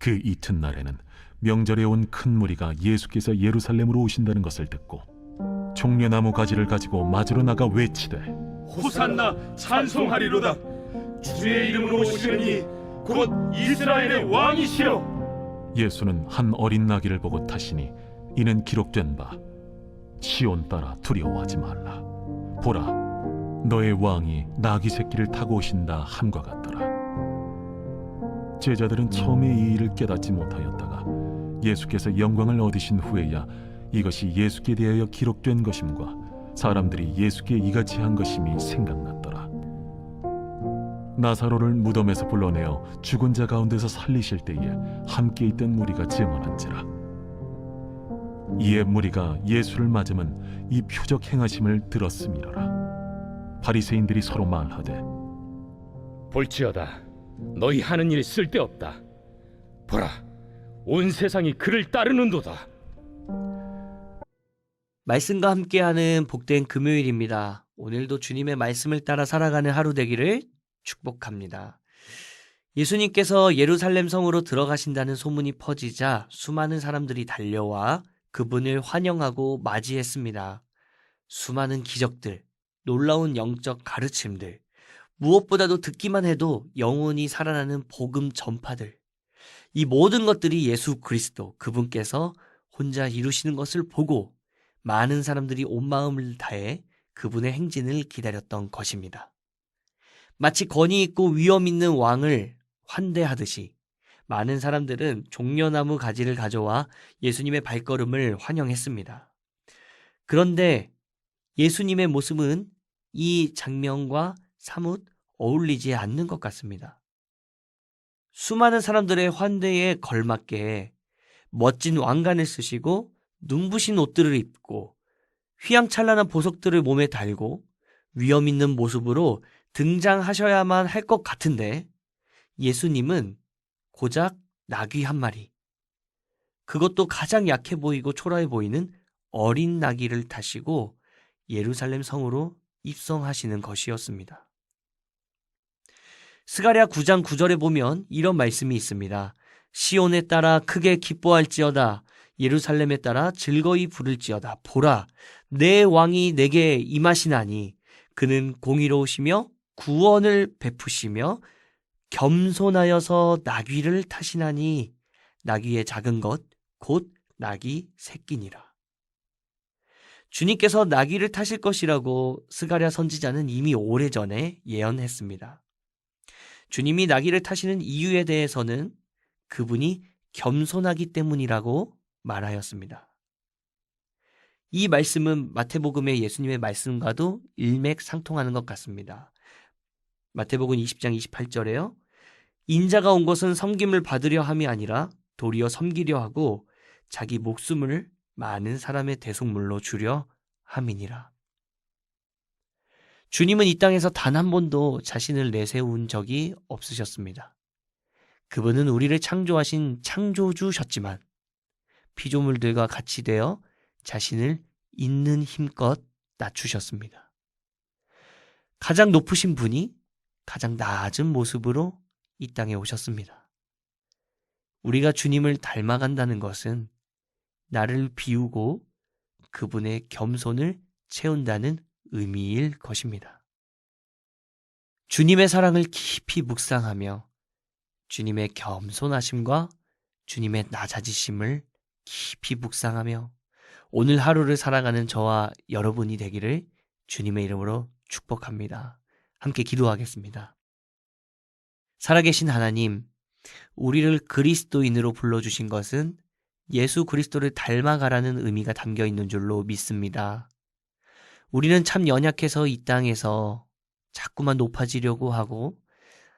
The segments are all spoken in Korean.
그 이튿날에는 명절에 온 큰 무리가 예수께서 예루살렘으로 오신다는 것을 듣고 종려나무 가지를 가지고 맞으러 나가 외치되 호산나 찬송하리로다. 주의 이름으로 오시느니 곧 이스라엘의 왕이시여 예수는 한 어린 나귀를 보고 타시니 이는 기록된 바 시온 따라 두려워하지 말라. 보라 너의 왕이 나귀 새끼를 타고 오신다 함과 같더라 제자들은 처음에 이 일을 깨닫지 못하였다가 예수께서 영광을 얻으신 후에야 이것이 예수께 대하여 기록된 것임과 사람들이 예수께 이같이 한 것임이 생각났더라. 나사로를 무덤에서 불러내어 죽은 자 가운데서 살리실 때에 함께 있던 무리가 증언한지라. 이에 무리가 예수를 맞으면 이 표적 행하심을 들었음이로라. 바리새인들이 서로 말하되 볼지어다 너희 하는 일이 쓸데없다 보라 온 세상이 그를 따르는도다 말씀과 함께하는 복된 금요일입니다. 오늘도 주님의 말씀을 따라 살아가는 하루 되기를 축복합니다. 예수님께서 예루살렘 성으로 들어가신다는 소문이 퍼지자 수많은 사람들이 달려와 그분을 환영하고 맞이했습니다. 수많은 기적들, 놀라운 영적 가르침들, 무엇보다도 듣기만 해도 영혼이 살아나는 복음 전파들. 이 모든 것들이 예수 그리스도 그분께서 혼자 이루시는 것을 보고 많은 사람들이 온 마음을 다해 그분의 행진을 기다렸던 것입니다. 마치 권위 있고 위엄 있는 왕을 환대하듯이 많은 사람들은 종려나무 가지를 가져와 예수님의 발걸음을 환영했습니다. 그런데 예수님의 모습은 이 장면과 사뭇 어울리지 않는 것 같습니다. 수많은 사람들의 환대에 걸맞게 멋진 왕관을 쓰시고 눈부신 옷들을 입고 휘황찬란한 보석들을 몸에 달고 위험 있는 모습으로 등장하셔야만 할 것 같은데 예수님은 고작 나귀 한 마리 그것도 가장 약해 보이고 초라해 보이는 어린 나귀를 타시고 예루살렘 성으로 입성하시는 것이었습니다. 스가랴 9장 9절에 보면 이런 말씀이 있습니다. 시온에 따라 크게 기뻐할지어다 예루살렘에 따라 즐거이 부를지어다. 보라, 내 왕이 내게 임하시나니 그는 공의로우시며 구원을 베푸시며 겸손하여서 나귀를 타시나니 나귀의 작은 것 곧 나귀 새끼니라. 주님께서 나귀를 타실 것이라고 스가랴 선지자는 이미 오래전에 예언했습니다. 주님이 나귀를 타시는 이유에 대해서는 그분이 겸손하기 때문이라고 말하였습니다. 이 말씀은 마태복음의 예수님의 말씀과도 일맥상통하는 것 같습니다. 마태복음 20장 28절에요. 인자가 온 것은 섬김을 받으려 함이 아니라 도리어 섬기려 하고 자기 목숨을 많은 사람의 대속물로 주려 함이니라. 주님은 이 땅에서 단 한 번도 자신을 내세운 적이 없으셨습니다. 그분은 우리를 창조하신 창조주셨지만 피조물들과 같이 되어 자신을 있는 힘껏 낮추셨습니다. 가장 높으신 분이 가장 낮은 모습으로 이 땅에 오셨습니다. 우리가 주님을 닮아간다는 것은 나를 비우고 그분의 겸손을 채운다는 의미일 것입니다. 주님의 사랑을 깊이 묵상하며 주님의 겸손하심과 주님의 낮아지심을 깊이 묵상하며 오늘 하루를 살아가는 저와 여러분이 되기를 주님의 이름으로 축복합니다. 함께 기도하겠습니다. 살아계신 하나님, 우리를 그리스도인으로 불러주신 것은 예수 그리스도를 닮아가라는 의미가 담겨 있는 줄로 믿습니다. 우리는 참 연약해서 이 땅에서 자꾸만 높아지려고 하고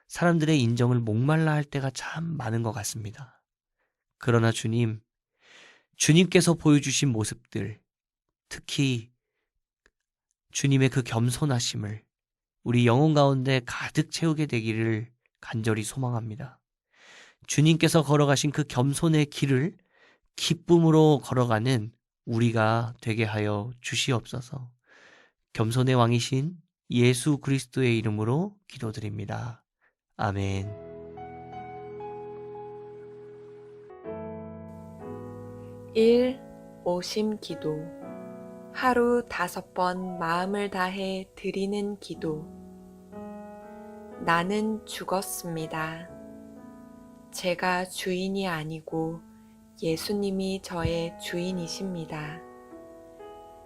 사람들의 인정을 목말라 할 때가 참 많은 것 같습니다. 그러나 주님, 주님께서 보여주신 모습들, 특히 주님의 그 겸손하심을 우리 영혼 가운데 가득 채우게 되기를 간절히 소망합니다. 주님께서 걸어가신 그 겸손의 길을 기쁨으로 걸어가는 우리가 되게 하여 주시옵소서. 겸손의 왕이신 예수 그리스도의 이름으로 기도드립니다. 아멘. 1. 오심 기도. 하루 다섯 번 마음을 다해 드리는 기도. 나는 죽었습니다. 제가 주인이 아니고 예수님이 저의 주인이십니다.